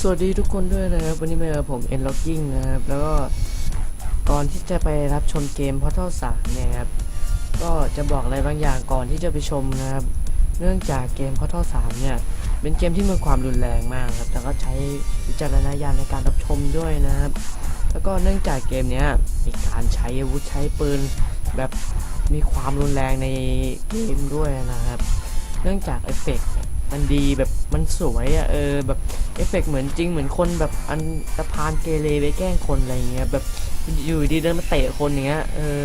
สวัสดีทุกคนด้วยนะครับ วันนี้มากับผมเอ็นล็อกกิ้งนะครับ แล้วก็ก่อนที่จะไปรับชมเกมพอทัลสามเนี่ยครับ ก็จะบอกอะไรบางอย่างก่อนที่จะไปชมนะครับ เนื่องจากเกมพอทัลสามเนี่ย เป็นเกมที่มีความรุนแรงมากครับ แต่ก็ใช้วิจารณญาณในการรับชมด้วยนะครับ แล้วก็เนื่องจากเกมเนี้ยมีการใช้อาวุธใช้ปืนแบบมีความรุนแรงในเกมด้วยนะครับ เนื่องจากเอฟเฟกต์ มันดีแบบมันสวยอะเออแบบเอฟเฟกต์เหมือนจริงเหมือนคนแบบอันตะพานเกเรไปแกล้งคนอะไรเงี้ยแบบอยู่ดีเดินมาเตะคนอย่างเงี้ยเออ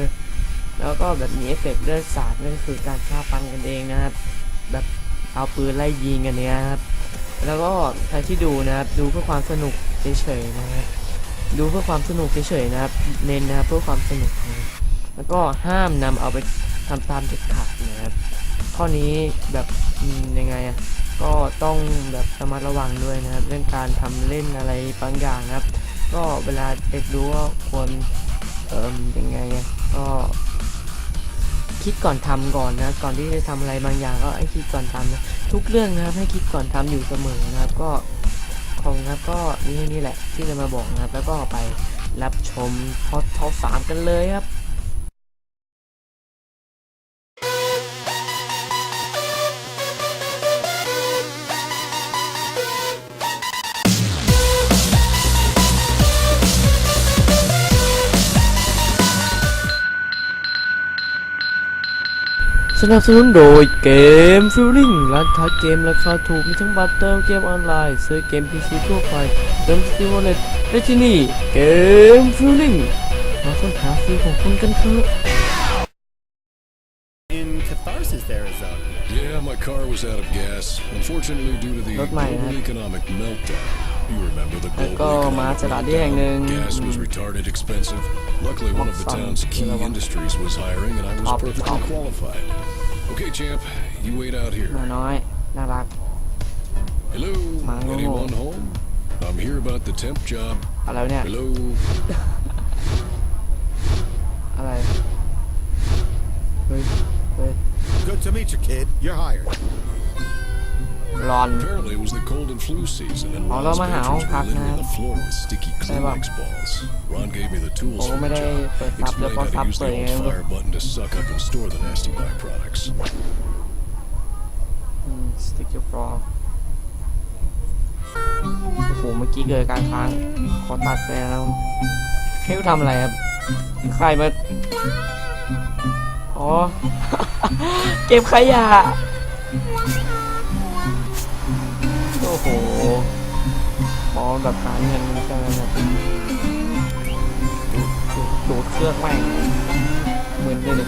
แล้วก็แบบมีเอฟเฟกต์เลือดสาดนั่นคือการฆ่าฟันกันเองนะครับแบบเอาปืนไล่ยิงกันเนี้ยครับแล้วก็ใครที่ดูนะครับดูเพื่อความสนุกเฉยๆนะครับดูเพื่อความสนุกเฉยๆนะครับเน้นนะครับเพื่อความสนุกนะแล้วก็ห้ามนำเอาไปทำตามเด็ดขาดนะครับข้อนี้แบบ ยังไงอะก็ต้องแบบระมัดระวังด้วยนะครับ เรื่องการทำเล่นอะไรบางอย่างนะครับ ก็เวลาเด็กรู้ว่าควรเอ่มยังไงอะก็คิดก่อนทำก่อนนะก่อนที่จะทำอะไรบางอย่างก็ให้คิดก่อนทำนะทุกเรื่องนะครับให้คิดก่อนทำอยู่เสมอนะครับ ก็ของครับก็นี่นี่แหละที่จะมาบอกนะครับ แล้วก็ไปรับชมพอทอสามกันเลยครับ สนับสนุนโดยเกมฟิลลิ่งร้านค้าเกมราคาถูกมีทั้งบัตรเติมเกมออนไลน์ ซื้อเกม PC ทั่วไปเติมสตรีมวอลเล็ตได้ที่นี่เกมฟิลลิ่งมาค้นหาฟรีของคุณกันครับ in Catharsis, Arizona. Yeah, my car was out of gas. Unfortunately, due to the Not mine, global huh? economic meltdown. You remember the แล้ว global ก็ economic มาสถานที่แห่งหนึ่ง meltdown? Gas was retarded expensive. Luckily, one of the Moxon, town's key you know, industries was hiring, and I was Top, perfectly top. qualified. Okay, champ, you wait out หมา here. น้อย น่ารัก Hello, Mango. anyone home? I'm here about the temp job. อะไรวะเนี่ย Hello. อะไร เฮ้ย เฮ้ย Good to meet you, kid. You're hired. รอน Apparently, it was the cold and flu season, and Oh, Ron's no, my patrons house, were littering man. the floor with sticky Say what? Kleenex balls. Ron gave me the tools Oh, for the may job. they put up the Explained how to box use the up old for you. fire button to suck up and store the nasty byproducts. สติ๊กเกอร์ฟรอโอ้โห เมื่อกี้เกิดการค้างขอตัดไปแล้วให้กูทำอะไรครับ ใครมา อ๋อ เก็บขยะโอ้โหมองแบบหาเงินใช่ไหมครับดูดดูดเครื่องแม่งเหมือนเลยดิ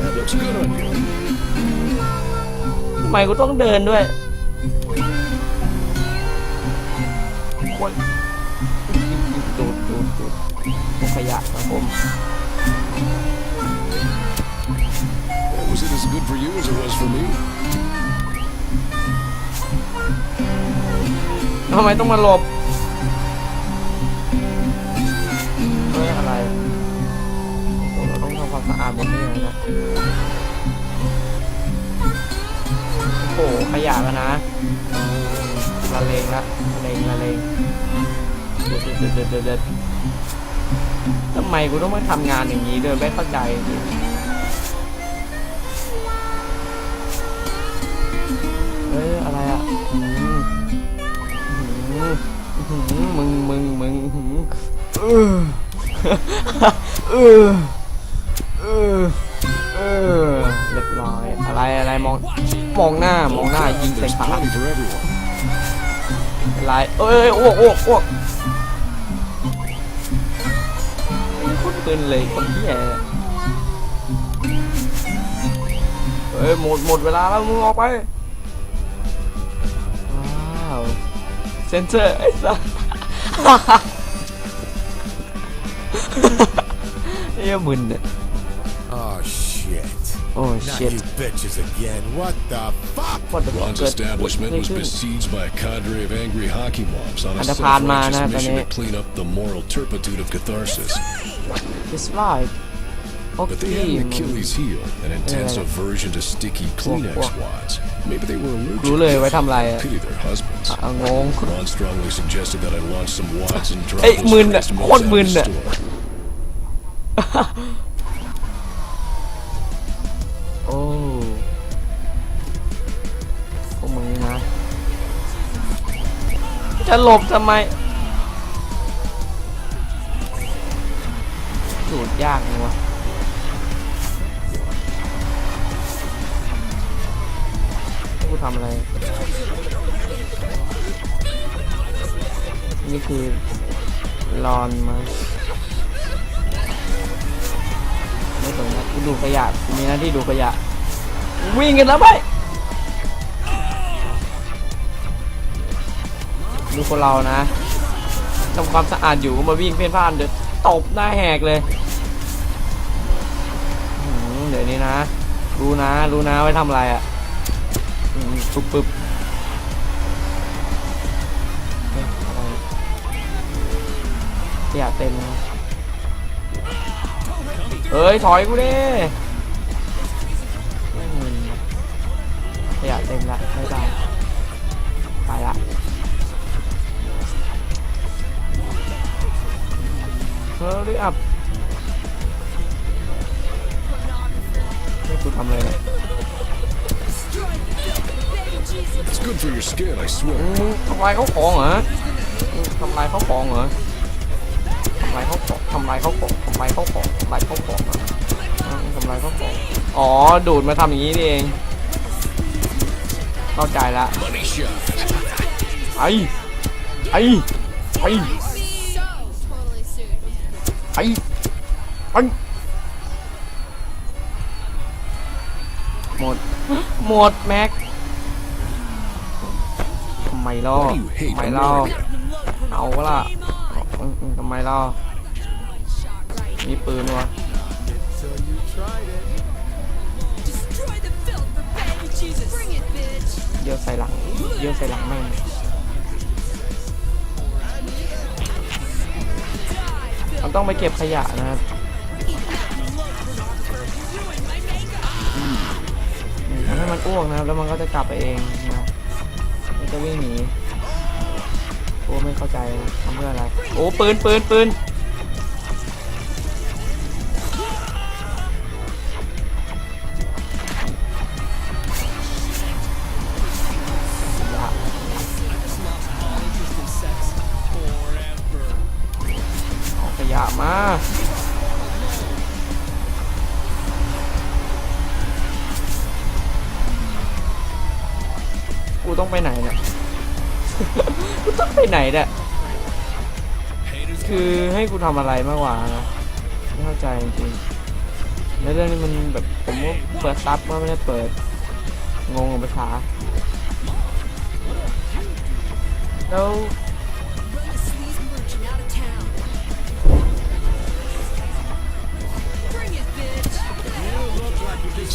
That looks good on you. ทำไมกูต้องเดินด้วยควรดูดดูดดูดพวกขยะครับผม Was it as good for you as it was for me? ทำไมต้องมาหลบเฮ้ยอะไรเราต้องทำความสะอาดบนนี้นะโอ้โหขยะแล้วนะละเลงละละเลงละเลงเด็ดเด็ดเด็ดเด็ดเด็ดทำไมกูต้องมาทำงานอย่างนี้ด้วยไม่เข้าใจเฮ้ยอะไรอะ มึงมึงมึงเออเออเออเออเรียบร้อยอะไรอะไรมองมองหน้ามองหน้ายิงใส่ขาอะไรเอ้ยอ้วกอ้วกอ้วกคุ้นปืนเลยคนที่แย่เฮ้ยหมดหมดเวลาแล้วมึงออกไปว้าว เซนเซอร์ไอ้สัส เอ้ยมึนเนี่ย Oh, shit. โอ้ Not ชิต you bitches again. What the fuck? what the Ron's fuck establishment เกิด was อะไรขึ้น besieged by a cadre of angry hockey mobs on a อันธพาลมานะ self-righteous ตอน mission นี้ to clean up the moral turpitude of catharsis. It's right But they had โอ an เค Achilles heel, an intense Yeah. aversion to sticky Kleenex Walk, walk. wads. Maybe they were รู้เลย allergic. ไว้ทำอะไรอะ Pity their husbands. อะงง Ron strongly suggested that I launch some wads and drop Hey, those มึนอะ crazed โค moves ตร out of มึน the อะ store. โอ้พวกมึงนี่นะ จะหลบทำไมสูดยากเลยวะ ทำอะไร นี่คือรอนมาไม่สนนะกูดูขยะกูมีหน้าที่ดูขยะ วิ่งกันแล้วไปดูคนเรานะทำความสะอาดอยู่ก็มาวิ่งเพ่นพ่านเดี๋ยวตบหน้าแหกเลยอื้อหือเดี๋ยวนี้นะ รู้นะ รู้นะไว้ทำอะไรอะ ปึ๊บปึ๊บเฮ้ยอะไรขยะเต็มเฮ้ย ถอยกูดิไม่มึนขยะเต็มละไม่ได้ไปละเฮ้ยอับ good for your skin, I มึ swear. งมึงทำลายเขาของเหรอมึงทำลายเขาของเหรอทำลายเขาของทำลายเขาของทำลายเขาของทำลายเขาของเหรออืมทำลายเขาของ อ๋อ ดูดมาทำอย่างนี้นี่เอง เข้าใจละ Money shot. ไอ้ ไอ้ ไอ้ So totally suited, man. ไอ้ ไอ้ หมด หมดแม็กทำ ไมล่อทำไมล่อเอาวะล่ะทำไมล่อมีปืนวะเยี่ยวใส่หลัง เยี่ยวใส่หลังแม่งมันต้องไปเก็บขยะนะครับอืมให้มันอ้วกนะครับ แล้วมันก็จะกลับไปเองนะ จะวิ่งหนีโอ้ไม่เข้าใจทำเพื่ออะไร โอ้ปืนปืนปืน คือให้กูทำอะไรมากกว่านะไม่เข้าใจจริงๆแล้วเรื่องนี้มันแบบผมก็เปิดซับก็ไม่ได้เปิด งงกับภาษา แล้ว Run the sleaze merchant out of town. Bring it, bitch.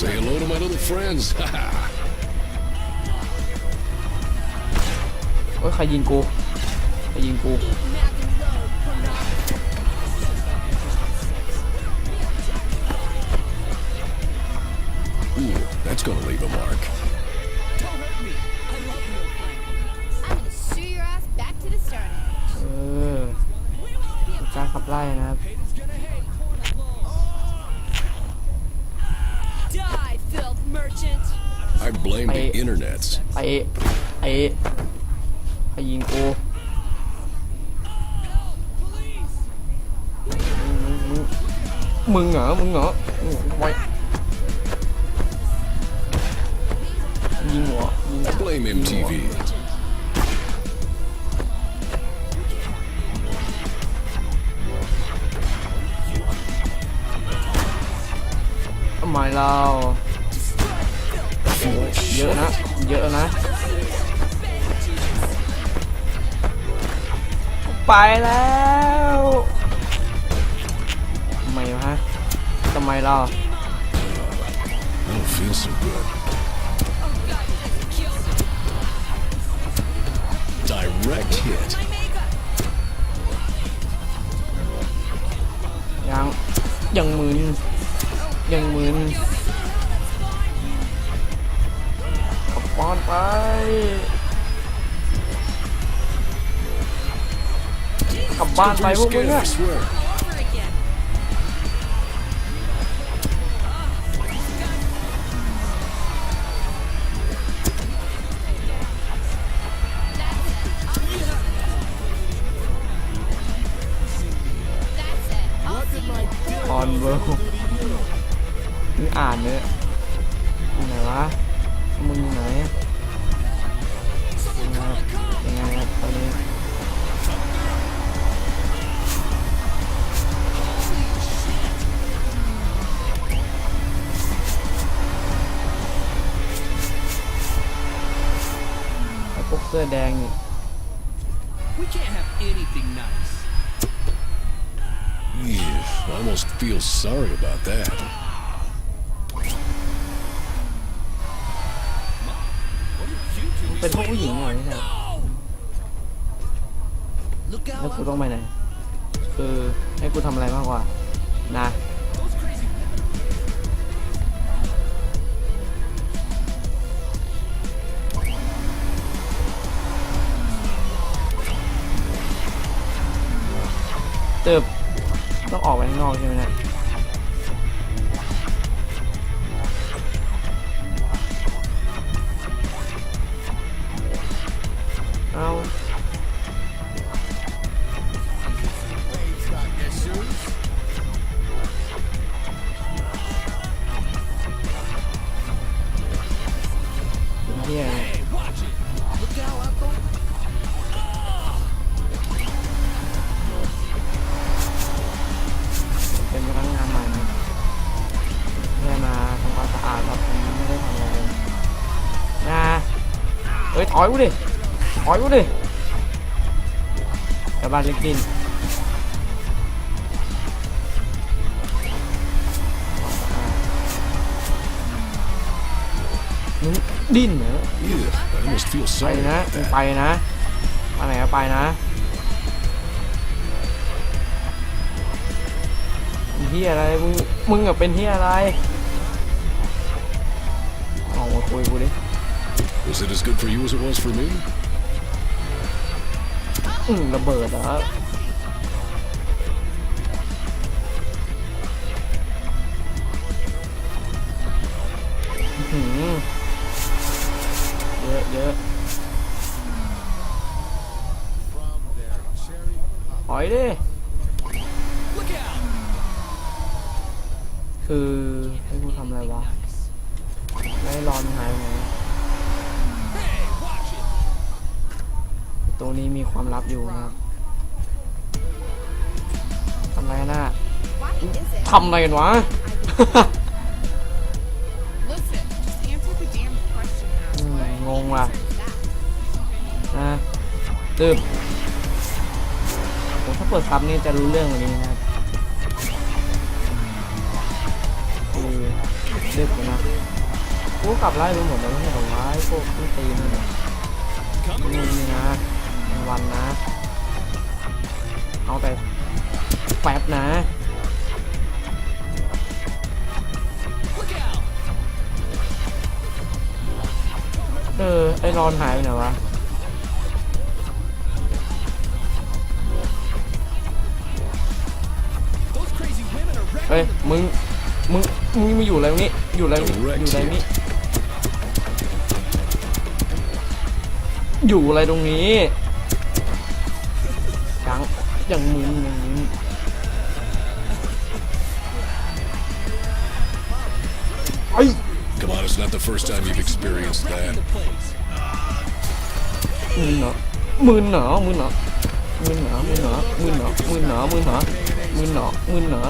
Say hello to my little friends. โอ้ยใครยิงกู ใครยิงกู internets. ไอ้ไอ้ใครยิงกูมึงมึงเหรอ มึงเหรอมึงทำไมยิงหัวยิง Blame MTV. ทำไมเรา เยอะนะ เยอะนะ ไปแล้วทำไมวะทำไมเรา I don't feel so good. Direct hit. ยังยังมึนยังมึน ไป กลับบ้านไปพวกมึงอะ แดงนี่ We can't have anything nice. Yeah, I almost feel sorry about that. เป็นพวกผู้หญิงเหรอนี่ครับ Look แล้ว out! กูต้องไปไหน คือให้กูทำอะไรมากกว่า นะ เติบต้องออกไปข้างนอกใช่ไหมเนี่ย เฮ้อยกูดิถอยกูดิกลับบ้านเล็กดินดิ้นเหรอไปนะไปนะไปไหนก็ไปนะเฮียอะไรมึงมึงอะเป็นเฮียอะไรเอามาคุยกูดิ Was it as good for you as it was for me? อืมระเบิดเหรออื้อหือเยอะเยอะถอยดิ คือให้กูทำอะไรวะ ไม่รอนหายไปไหน ตัวนี้มีความลับอยู่นะครับทำอะไรกันน่ะ Why is it? ทำอะไรกันวะ Listen, just answer the damn question. อืม Asshole. งงว่ะ That. นะตืบผมถ้าเปิดซับนี่จะรู้เรื่องกว่านี้นะครับคือดึกอยู่นะกูกลับไล่ไปหมดแล้วไม่ใช่เหรอวะไอ้พวกที่ตีนนี่นะนี่นี่นะราง วันนะ เอาแต่แป๊บนะ Look out! เออ ไอ้รอนหายไปไหนวะ Those crazy women are เอ้ย wrecking มึง มึง มึงมาอยู่อะไรตรงนี้ อยู่อะไรอยู่อะไรนี้ อยู่อะไรตรงนี้ยัง อย่างมึงอย่างมึงไอ้ย Come on, it's not the first time you've experienced that. the place. มึนเหรอมึนเหรอมึนเหรอมึนเหรอมึนเหรอมึนเหรอมึนเหรอมึนเหรอมึนเหรอมึนเหรอ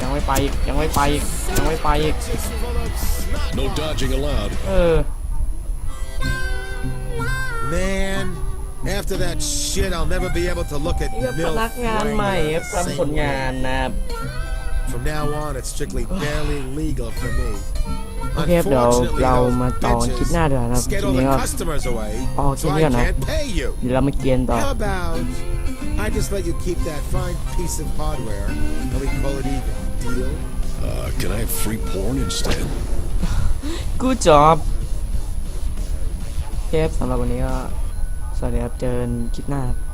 ยังไม่ไปอีกยังไม่ไปอีกยังไม่ไปอีก No dodging allowed. เออ Man, after that shit, I'll never be able to look at นี่ก็พ milk นักงานใหม่ครับ the same ทำผลงาน way. นะครับ From now on, it's strictly barely legal for me. โอเคครับเดี๋ยวเรามาต่อคลิปหน้าดีกว่านะครับ scared ที all นี้ the ก็ customers away, Oh, so I sige na. can't pay you. เดี๋ยวเรามาเกียนต่อ How about I just let you keep that fine piece of hardware and we call it even? Deal? Uh, can I have free porn instead? กูจอบเทปสำหรับวันนี้ก็ สวัสดีครับ เจอกันคลิปหน้าครับ